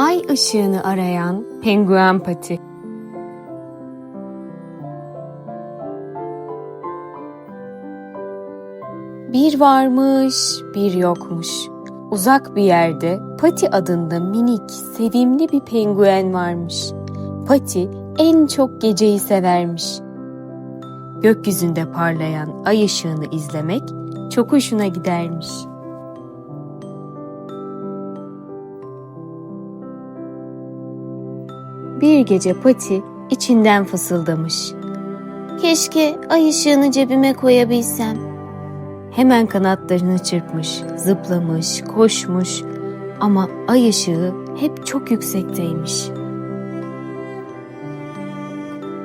Ay ışığını arayan penguen pati. Bir varmış, bir yokmuş. Uzak bir yerde Pati adında minik, sevimli bir penguen varmış. Pati en çok geceyi severmiş. Gökyüzünde parlayan ay ışığını izlemek çok hoşuna gidermiş. Bir gece Pati içinden fısıldamış. Keşke ay ışığını cebime koyabilsem. Hemen kanatlarını çırpmış, zıplamış, koşmuş ama ay ışığı hep çok yüksekteymiş.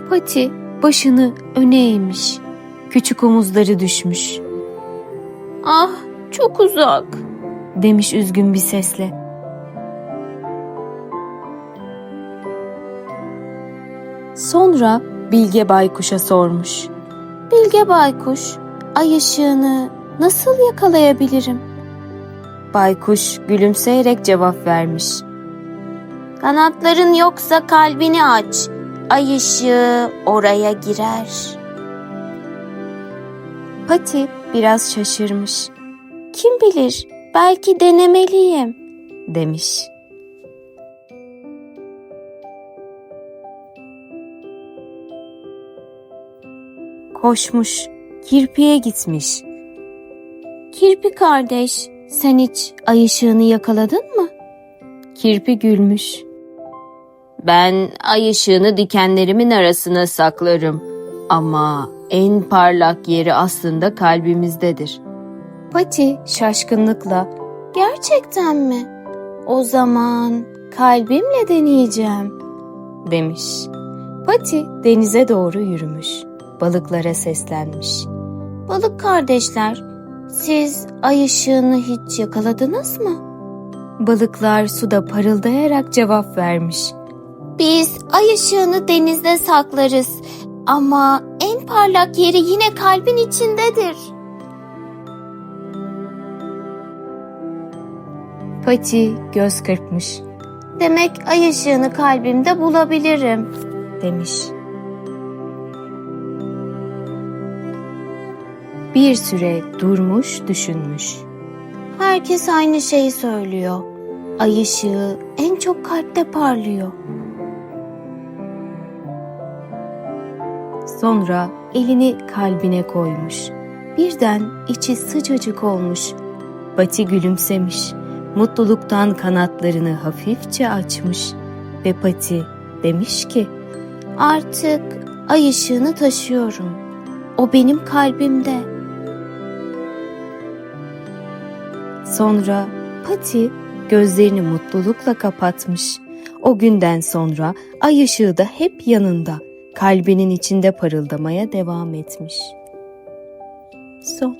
Pati başını öne eğmiş. Küçük omuzları düşmüş Ah, çok uzak. demiş üzgün bir sesle. Sonra Bilge Baykuş'a sormuş. Bilge Baykuş, ay ışığını nasıl yakalayabilirim? Baykuş gülümseyerek cevap vermiş. Kanatların yoksa kalbini aç. Ay ışığı oraya girer. Pati biraz şaşırmış Kim bilir, belki denemeliyim. demiş. Koşmuş, kirpiye gitmiş. Kirpi kardeş, sen hiç ay ışığını yakaladın mı? Kirpi gülmüş. Ben ay ışığını dikenlerimin arasına saklarım. Ama en parlak yeri aslında kalbimizdedir. Pati şaşkınlıkla Gerçekten mi? O zaman kalbimle deneyeceğim. demiş. Pati denize doğru yürümüş. Balıklara seslenmiş. Balık kardeşler, siz ay ışığını hiç yakaladınız mı? Balıklar suda parıldayarak cevap vermiş. Biz ay ışığını denizde saklarız. Ama en parlak yeri yine kalbin içindedir. Pati göz kırpmış Demek ay ışığını kalbimde bulabilirim. demiş. Bir süre durmuş düşünmüş. Herkes aynı şeyi söylüyor. Ay ışığı en çok kalpte parlıyor. Sonra elini kalbine koymuş. Birden içi sıcacık olmuş. Pati gülümsemiş. Mutluluktan kanatlarını hafifçe açmış. Ve Pati demiş ki Artık ay ışığını taşıyorum. O benim kalbimde. Sonra Pati gözlerini mutlulukla kapatmış. O günden sonra ay ışığı da hep yanında, kalbinin içinde parıldamaya devam etmiş. Son